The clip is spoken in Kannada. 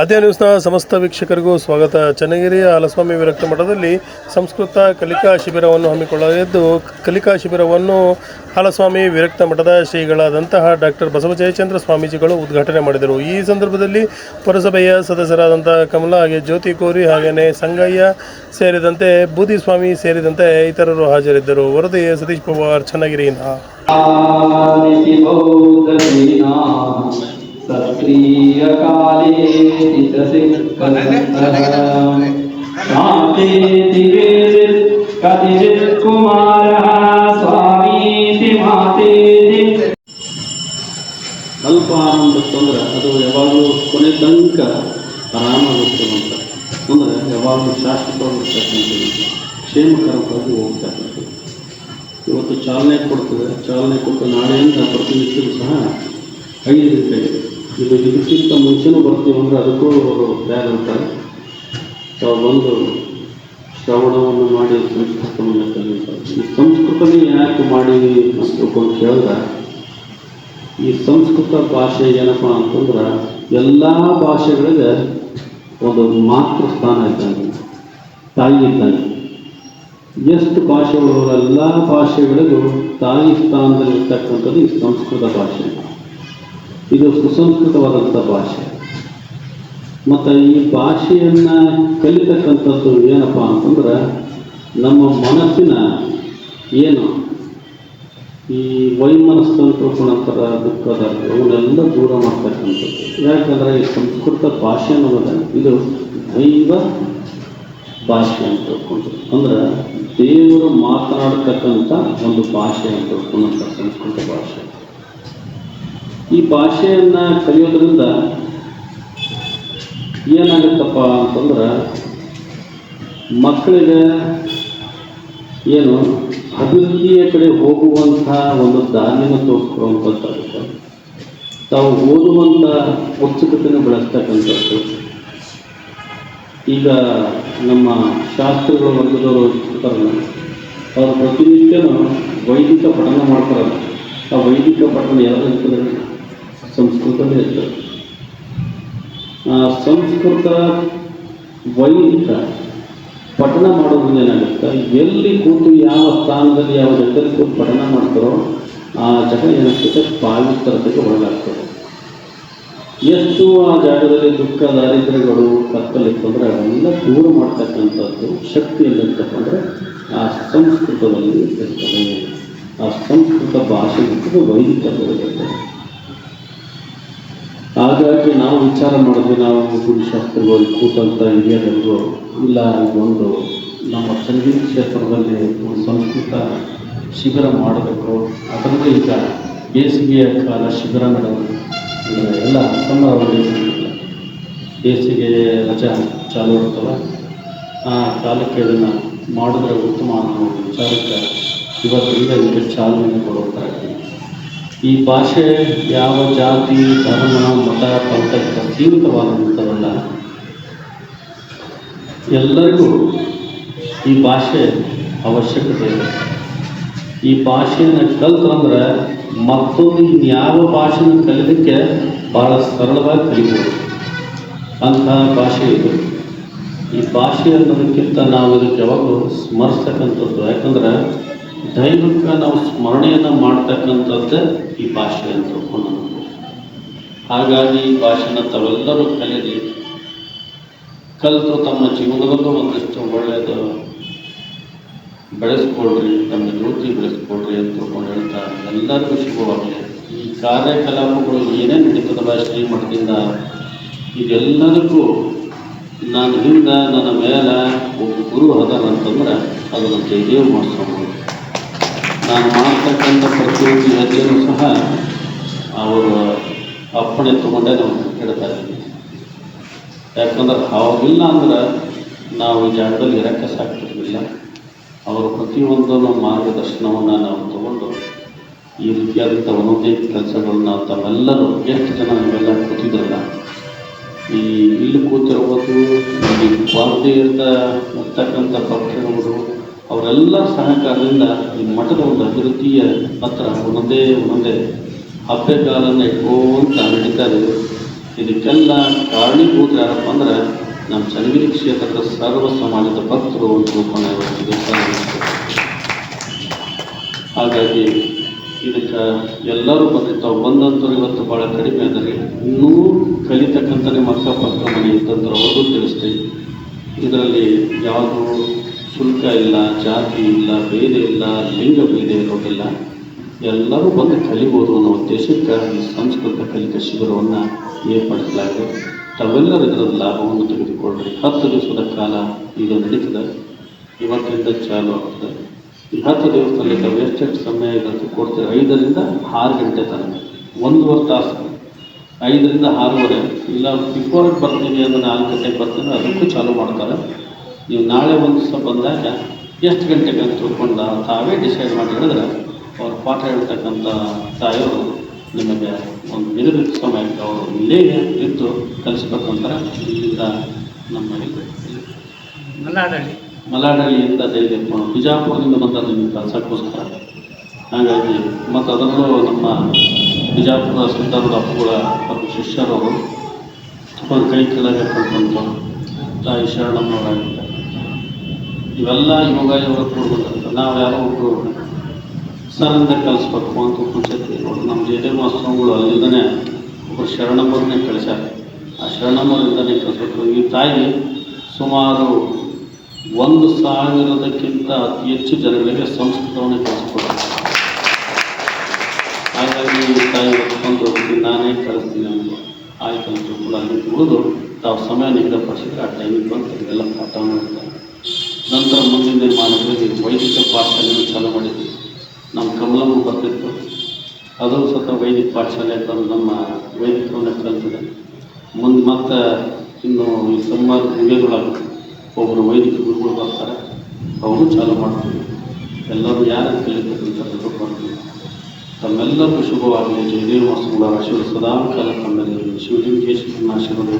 ಅದೇ ನ್ಯೂಸ್ನ ಸಮಸ್ತ ವೀಕ್ಷಕರಿಗೂ ಸ್ವಾಗತ. ಚನ್ನಗಿರಿಯ ಹಲಸ್ವಾಮಿ ವಿರಕ್ತ ಮಠದಲ್ಲಿ ಸಂಸ್ಕೃತ ಕಲಿಕಾ ಶಿಬಿರವನ್ನು ಹಮ್ಮಿಕೊಳ್ಳಲಿದ್ದು, ಕಲಿಕಾ ಶಿಬಿರವನ್ನು ಹಾಲಸ್ವಾಮಿ ವಿರಕ್ತ ಮಠದ ಶ್ರೀಗಳಾದಂತಹ ಡಾಕ್ಟರ್ ಬಸವ ಜಯಚಂದ್ರ ಸ್ವಾಮೀಜಿಗಳು ಉದ್ಘಾಟನೆ ಮಾಡಿದರು. ಈ ಸಂದರ್ಭದಲ್ಲಿ ಪುರಸಭೆಯ ಸದಸ್ಯರಾದಂತಹ ಕಮಲಾ ಹಾಗೆ ಜ್ಯೋತಿ ಕೋರಿ ಹಾಗೆಯೇ ಸಂಗಯ್ಯ ಸೇರಿದಂತೆ ಬೂದಿ ಸ್ವಾಮಿ ಸೇರಿದಂತೆ ಇತರರು ಹಾಜರಿದ್ದರು. ವರದಿ ಸತೀಶ್ ಪವಾರ್, ಚನ್ನಗಿರಿಯಿಂದ. सत्क्रियकाले शान्तेति वेदित् कतिचित्कुमारः स्वामीति मातेति ಅಲ್ಪ ಆನಂದ ತೊಂದರೆ ಅದು ಯಾವಾಗಲೂ ಕೊನೆ ತನಕ ಆರಾಮಾಗಿರ್ತದಂತ ಅಂದರೆ ಯಾವಾಗಲೂ ಶಾಶ್ವತವಾಗಿರ್ತಕ್ಕಂಥದ್ದು ಕ್ಷೇಮಕರವಾಗಿ ಹೋಗ್ತಕ್ಕಂಥದ್ದು ಇವತ್ತು ಚಾಲನೆ ಕೊಡ್ತದೆ ಚಾಲನೆ ಕೊಟ್ಟು ನಾಳೆಯಿಂದ ಪ್ರತಿನಿತ್ಯವೂ ಸಹ ಐದು ಗಂಟೆಗೆ ಇದು ಇದಕ್ಕಿಂತ ಮುಂಚೆನೂ ಬರ್ತೀವಿ ಅಂದರೆ ಅದಕ್ಕೂ ಅವರು ತಯಾರಂತಾರೆ ತಾವು ಬಂದು ಶ್ರವಣವನ್ನು ಮಾಡಿ ಸಂಸ್ಕೃತವನ್ನು ಕಲಿಯುತ್ತಾರೆ ಈ ಸಂಸ್ಕೃತನೇ ಯಾಕೆ ಮಾಡೀವಿ ಅಂತ ಹೇಳಿದ್ರೆ ಈ ಸಂಸ್ಕೃತ ಭಾಷೆ ಏನಪ್ಪ ಅಂತಂದ್ರೆ ಎಲ್ಲ ಭಾಷೆಗಳಿಗೆ ಒಂದು ಮಾತೃ ಸ್ಥಾನ ಇದ್ದಾನೆ ತಾಯಿ ಇದ್ದಾನೆ ಎಷ್ಟು ಭಾಷೆಗಳು ಎಲ್ಲ ಭಾಷೆಗಳಿಗೂ ತಾಯಿ ಸ್ಥಾನದಲ್ಲಿರ್ತಕ್ಕಂಥದ್ದು ಈ ಸಂಸ್ಕೃತ ಭಾಷೆ. ಇದು ಸುಸಂಸ್ಕೃತವಾದಂಥ ಭಾಷೆ. ಮತ್ತು ಈ ಭಾಷೆಯನ್ನು ಕಲಿತಕ್ಕಂಥದ್ದು ಏನಪ್ಪ ಅಂತಂದ್ರೆ ನಮ್ಮ ಮನಸ್ಸಿನ ಏನು ಈ ವೈಮನಸ್ತಂತ್ರ ಗುಣಂತರ ದುಃಖದ ಅವನ್ನೆಲ್ಲ ದೂರ ಮಾಡ್ತಕ್ಕಂಥದ್ದು. ಯಾಕಂದರೆ ಈ ಸಂಸ್ಕೃತ ಭಾಷೆ ಅನ್ನೋದು ಇದು ದೈವ ಭಾಷೆ ಅಂತ ತಿಳ್ಕೊಂಡು ಅಂದ್ರೆ ದೇವರು ಮಾತನಾಡ್ತಕ್ಕಂಥ ಒಂದು ಭಾಷೆ ಅಂತ ತಿಳ್ಕೊಂಡಂಥ ಸಂಸ್ಕೃತ ಭಾಷೆ. ಈ ಭಾಷೆಯನ್ನು ಕಲಿಯೋದ್ರಿಂದ ಏನಾಗುತ್ತಪ್ಪ ಅಂತಂದ್ರೆ ಮಕ್ಕಳಿಗೆ ಏನು ಅಭಿವೃದ್ಧಿಯ ಕಡೆ ಹೋಗುವಂಥ ಒಂದು ದಾರಿಯನ್ನು ತೋರಿಸ್ಕೊಡುವಂಥದ್ದಾಗುತ್ತೆ ತಾವು ಓದುವಂಥ ಉತ್ಸುಕತೆಯನ್ನು ಬೆಳೆಸ್ತಕ್ಕಂಥದ್ದು. ಈಗ ನಮ್ಮ ಶಾಸ್ತ್ರಗಳ ವರ್ಗದವರು ಇರ್ತಾರಲ್ಲ, ಅವರು ಪ್ರತಿನಿತ್ಯನೂ ವೈದಿಕ ಪಠನ ಮಾಡ್ತಾರಲ್ಲ, ಆ ವೈದಿಕ ಪಠಣ ಯಾವ್ದು ಇರ್ತದೆ ಸಂಸ್ಕೃತದಲ್ಲಿ ಇರ್ತದೆ ಆ ಸಂಸ್ಕೃತ ವೈದಿಕ ಪಠಣ ಮಾಡೋದ್ರಿಂದ ಏನಾಗುತ್ತೆ? ಎಲ್ಲಿ ಕೂತು ಯಾವ ಸ್ಥಾನದಲ್ಲಿ ಯಾವ ಜಗದಲ್ಲಿ ಕೂತು ಪಠಣ ಮಾಡ್ತಾರೋ ಆ ಜಾಗ ಏನಾಗ್ತದೆ? ಪಾವಿತ್ರತೆಗೆ ಒಳಗಾಗ್ತದೆ. ಎಷ್ಟು ಆ ಜಾಗದಲ್ಲಿ ದುಃಖ, ದಾರಿದ್ರ್ಯಗಳು ಕತ್ತಲಿ ಅಂದರೆ ಅವೆಲ್ಲ ದೂರ ಮಾಡ್ತಕ್ಕಂಥದ್ದು ಶಕ್ತಿ ಅಂದರೆ ಆ ಸಂಸ್ಕೃತದಲ್ಲಿ ಇರ್ತದೆ. ಆ ಸಂಸ್ಕೃತ ಭಾಷೆ ಇರ್ತದೆ ವೈದಿಕತೆ ಹಾಗಾಗಿ ನಾವು ವಿಚಾರ ಮಾಡಿದ್ವಿ ನಾವು ಗುರುಶಾಸ್ತ್ರಗಳು ಕೂತಂಥ ಹಿರಿಯರೆಲ್ಲರೂ ಇಲ್ಲ ಒಂದು ನಮ್ಮ ಸಂಗೀತ ಕ್ಷೇತ್ರದಲ್ಲಿ ಒಂದು ಸಂಸ್ಕೃತ ಶಿಬಿರ ಮಾಡಬೇಕು. ಅದರಲ್ಲೂ ಈಗ ಬೇಸಿಗೆಯ ಕಾಲ ಶಿಬಿರ ನಡೆದು ಎಲ್ಲ ಹಾಲಿಡೇಸ್ ಬೇಸಿಗೆ ರಜೆ ಚಾಲು ಇರ್ತವೆ ಆ ಕಾಲಕ್ಕೆ ಇದನ್ನು ಮಾಡಿದ್ರೆ ಉತ್ತಮ ಅನ್ನೋ ವಿಚಾರಕ್ಕೆ ಇವತ್ತಿಂದ ಇದಕ್ಕೆ ಚಾಲನೆ ಕೊಡುವಂತಾಗಿದೆ ಈ ಭಾಷೆ ಯಾವ ಜಾತಿ, ಧರ್ಮ, ಮತ, ಪಂಥಕ್ಕೆ ಸೀಮಿತವಾದಂಥವಲ್ಲ. ಎಲ್ಲರಿಗೂ ಈ ಭಾಷೆ ಅವಶ್ಯಕತೆ ಇದೆ. ಈ ಭಾಷೆಯನ್ನು ಕಲ್ತಂದ್ರೆ ಮತ್ತೊಂದು ಇನ್ಯಾವ ಭಾಷೆನ ಕಲಿಯೋದಕ್ಕೆ ಭಾಳ ಸರಳವಾಗಿ ಕಲಿಬೋದು. ಅಂತಹ ಭಾಷೆ ಇದು. ಈ ಭಾಷೆ ಅನ್ನೋದಕ್ಕಿಂತ ನಾವು ಇದಕ್ಕೆ ಯಾವಾಗಲೂ ಸ್ಮರಿಸ್ತಕ್ಕಂಥದ್ದು ಯಾಕಂದ್ರೆ ದೈವಿಕ ನಾವು ಸ್ಮರಣೆಯನ್ನು ಮಾಡ್ತಕ್ಕಂಥದ್ದೇ ಈ ಭಾಷೆ ಅಂತ ನಾವು. ಹಾಗಾಗಿ ಈ ಭಾಷೆನ ತಾವೆಲ್ಲರೂ ಕಲಿಯಲಿ ಕಲಿತು ತಮ್ಮ ಜೀವನದಲ್ಲೂ ಒಂದಿಷ್ಟು ಒಳ್ಳೆಯದು ಬೆಳೆಸ್ಕೊಳ್ರಿ, ತಮ್ಮ ಜ್ಯೋತಿ ಬೆಳೆಸ್ಕೊಳ್ರಿ ಅಂತ ತಿಳ್ಕೊಂಡು ಹೇಳ್ತಾ ಎಲ್ಲರಿಗೂ ಶುಭವಾಗಲಿ. ಈ ಕಾರ್ಯಕಲಾಪಗಳು ಏನೇ ನಡೀತದವ ಶ್ರೀ ಮಠದಿಂದ ಇದೆಲ್ಲದಕ್ಕೂ ನಾನು ಹಿಂದೆ, ನನ್ನ ಮೇಲೆ ಒಬ್ಬ ಗುರು ಅದಾರ ಅಂತಂದ್ರೆ ಅದನ್ನು ಜಯದೇವ್ ಮಾಡಿಸ್ಕೊಂಡು ನಾನು ಮಾಡ್ತಕ್ಕಂಥ ಪ್ರತಿಯೊಂದು ಹೆಜ್ಜೆನೂ ಸಹ ಅವರು ಅಪ್ಪಣೆ ತಗೊಂಡೇ ನಾವು ಇಡ್ತಾ ಇದ್ದೀನಿ ಯಾಕಂದ್ರೆ ಅವ್ರಿಲ್ಲ ಅಂದ್ರೆ ನಾವು ಈ ಜಾಗದಲ್ಲಿ ಇರೋಕ್ಕೆ ಸಾಕ್ತಿರ್ಲಿಲ್ಲ. ಅವರು ಪ್ರತಿಯೊಂದನ್ನು ಮಾರ್ಗದರ್ಶನವನ್ನು ನಾವು ತಗೊಂಡು ಈ ರೀತಿಯಾದಂಥ ಒಂದೊಂದೇ ಕೆಲಸಗಳನ್ನ ತಮ್ಮೆಲ್ಲರೂ ಎಷ್ಟು ಜನ ನಮಗೆಲ್ಲ ಕೂತಿದ್ರಲ್ಲ, ಈ ಇಲ್ಲಿ ಕೂತಿರ್ಬೋದು, ಇಲ್ಲಿ ಇರ್ತ ಇರ್ತಕ್ಕಂಥ ಭಕ್ತರುಗಳು ಅವರೆಲ್ಲ ಸಹಕಾರದಿಂದ ಈ ಮಠದ ಒಂದು ಅಭಿವೃದ್ಧಿಯ ಪತ್ರ ಒಂದೊಂದೇ ಒಂದೊಂದೇ ಹಬ್ಬೆಗಾಲನ್ನು ಇಟ್ಕೋಂತ ನಡೀತಾರೆ. ಇದೆ ಇದಕ್ಕೆಲ್ಲ ಕಾರಣೀಭೂತ ಯಾರಪ್ಪ ಅಂದ್ರೆ ನಮ್ಮ ಚನ್ನಗಿರಿ ಕ್ಷೇತ್ರದ ಸರ್ವ ಸಮಾಜದ ಭಕ್ತರು ತಿಳ್ಕೊಂಡು ಇವತ್ತು ಹಾಗಾಗಿ ಇದಕ್ಕೆ ಎಲ್ಲರೂ ಬಂದಿರ್ತಾವೆ ಬಂದಂಥವ್ರು ಇವತ್ತು ಭಾಳ ಕಡಿಮೆ ಆದರೆ ಇನ್ನೂ ಕಲಿತಕ್ಕಂಥ ನಿಮ್ಮ ಅಕ್ಕಪಕ್ಕ ಮನೆ ಇದ್ದಂಥವ್ರು ಅವ್ರಿಗೂ ತಿಳಿಸ್ತೀವಿ ಇದರಲ್ಲಿ ಯಾವುದೂ ಶುಲ್ಕ ಇಲ್ಲ, ಜಾತಿ ಇಲ್ಲ, ಭೇದ ಇಲ್ಲ, ಲಿಂಗ ಭೇದ ಇರೋದಿಲ್ಲ. ಎಲ್ಲರೂ ಬಂದು ಕಲಿಬೋದು ಅನ್ನೋ ಉದ್ದೇಶಕ್ಕೆ ಈ ಸಂಸ್ಕೃತ ಕಲಿಕಾ ಶಿಬಿರವನ್ನು ಏರ್ಪಡಿಸಲಾಗಿದೆ. ತಾವೆಲ್ಲರೂ ಇದರ ಲಾಭವನ್ನು ತೆಗೆದುಕೊಳ್ಳ್ರಿ. ಹತ್ತು ದಿವಸದ ಕಾಲ ಈಗ ನಡೀತದೆ. ಇವತ್ತಿಂದ ಚಾಲು ಆಗ್ತದೆ. ಈ ಹತ್ತು ದಿವಸದಲ್ಲಿ ತಾವು ಎಷ್ಟೆಷ್ಟು ಸಮಯ ಇರುತ್ತೆ ಕೊಡ್ತೀರಿ? ಐದರಿಂದ ಆರು ಗಂಟೆ ತನಕ. ಒಂದೂವರೆ ತಾಸು. ಐದರಿಂದ ಆರೂವರೆ. ಇಲ್ಲ ಬಿಫೋರ್ ಬರ್ತೀನಿ, ಅಂದರೆ ನಾಲ್ಕು ಗಂಟೆಗೆ ಬರ್ತೀನಿ, ಅದಕ್ಕೂ ಚಾಲು ಮಾಡ್ತಾರೆ. ನೀವು ನಾಳೆ ಒಂದು ದಿವಸ ಬಂದಾಗ ಎಷ್ಟು ಗಂಟೆಗೆ ಅಂತ ತಿಳ್ಕೊಂಡ ತಾವೇ ಡಿಸೈಡ್ ಮಾಡಿ ಹೇಳಿದ್ರೆ ಅವ್ರು ಪಾಠ ಹೇಳ್ತಕ್ಕಂಥ ತಾಯಿಯವರು ನಿಮಗೆ ಒಂದು ನಿಗದಿತ ಸಮಯಕ್ಕೆ ಅವರು ಇಲ್ಲೇ ಇದ್ದು ಕಲಿಸ್ಬೇಕಂತಾರೆ ಇಲ್ಲಿಂದ ನಮ್ಮ ಮಲಾಡಳ್ಳಿ ಮಲಾಡಳಿಯಿಂದ ಡೈಲಿ ಬಿಜಾಪುರದಿಂದ ಬಂದ ನಿಮ್ಮ ಕೆಲಸಕ್ಕೋಸ್ಕರ. ಹಾಗಾಗಿ ಮತ್ತು ಅದರಲ್ಲೂ ನಮ್ಮ ಬಿಜಾಪುರ ಸಿದ್ಧಾರ್ಥ ಅಪ್ಪುಗಳ ಶಿಷ್ಯರವರು. ಅವ್ರ ಕೈ ಕೆಳಗೆ ಕಂಡುಕೊಂಡು ತಾಯಿ ಶರಣಮ್ಮನವರಾಗಿದ್ದಾರೆ ಇವೆಲ್ಲ ಯೋಗ ಕೊಡ್ಬೇಕಂತ. ನಾವು ಯಾರೋ ಒಬ್ಬರು ಸರಿಂದ ಕಲಿಸ್ಬೇಕು ಅಂತ ಕುಂಚತಿ ನಮ್ಮ ಜೇಡಿ ಮಾಸ್ತರುಗಳು ಅಲ್ಲಿಂದನೇ ಒಬ್ಬರು ಶರಣಮ್ಮರನ್ನೇ ಕಳಿಸ್ಯಾರ. ಆ ಶರಣಮ್ಮರಿಂದನೇ ಕಲಿಸ್ಬೇಕು. ಈ ತಾಯಿ ಸುಮಾರು ಒಂದು ಸಾವಿರದಕ್ಕಿಂತ ಅತಿ ಹೆಚ್ಚು ಜನಗಳಿಗೆ ಸಂಸ್ಕೃತವನ್ನು ಕಲಿಸ್ಕೊಡ್ತಾರೆ ಹಾಗಾಗಿ ಈ ತಾಯಿ ಹೋಗ್ತೀನಿ ನಾನೇ ಕಲಿಸ್ತೀನಿ ಅಂತ ಆಯ್ತು ಅಂತ ಕೂಡ ಅಲ್ಲಿ ಉಳಿದು ತಾವು ಸಮಯ ನಿಗದಿಪಡಿಸಿದ್ರೆ ಆ ಟೈಮಿಗೆ ಬಂದು ಎಲ್ಲ ಪಾಠವನ್ನು ನಂತರ ಮುಂದಿನ ನಿರ್ಮಾಣದಲ್ಲಿ ವೈದಿಕ ಪಾಠಶಾಲೆಯನ್ನು ಚಾಲೂ ಮಾಡಿದ್ವಿ. ನಮ್ಮ ಕಮಲಮ್ಮ ಬರ್ತಿತ್ತು. ಅದು ಸತ ವೈದಿಕ ಪಾಠಶಾಲೆ ಅಂತ ನಮ್ಮ ವೈದಿಕವನ್ನು ಕಲಿತಿದೆ ಮುಂದೆ ಮತ್ತೆ ಇನ್ನು ಈ ಸಂವಾದ ಮುಗಿಯೊಳಗೆ ಒಬ್ಬರು ವೈದಿಕ ಗುರುಗಳು ಬರ್ತಾರೆ ಅವರು ಚಾಲೂ ಮಾಡ್ತೀವಿ ಎಲ್ಲರೂ ಯಾರು ಕಲಿತಕ್ಕಂಥದ್ದು ಬರ್ತೀವಿ ತಮ್ಮೆಲ್ಲರಿಗೂ ಶುಭವಾಗಲಿ. ಜಯದೇವ ಮಾಸ್ತುಗಳ ಆಶೀರ್ವಾದ ಸದಾ ಕಾಲ ತಮ್ಮೆಲ್ಲರಿಗೂ. ಶಿವಲಿಂಗೇಶ್ವರನ ಆಶೀರ್ವಾದ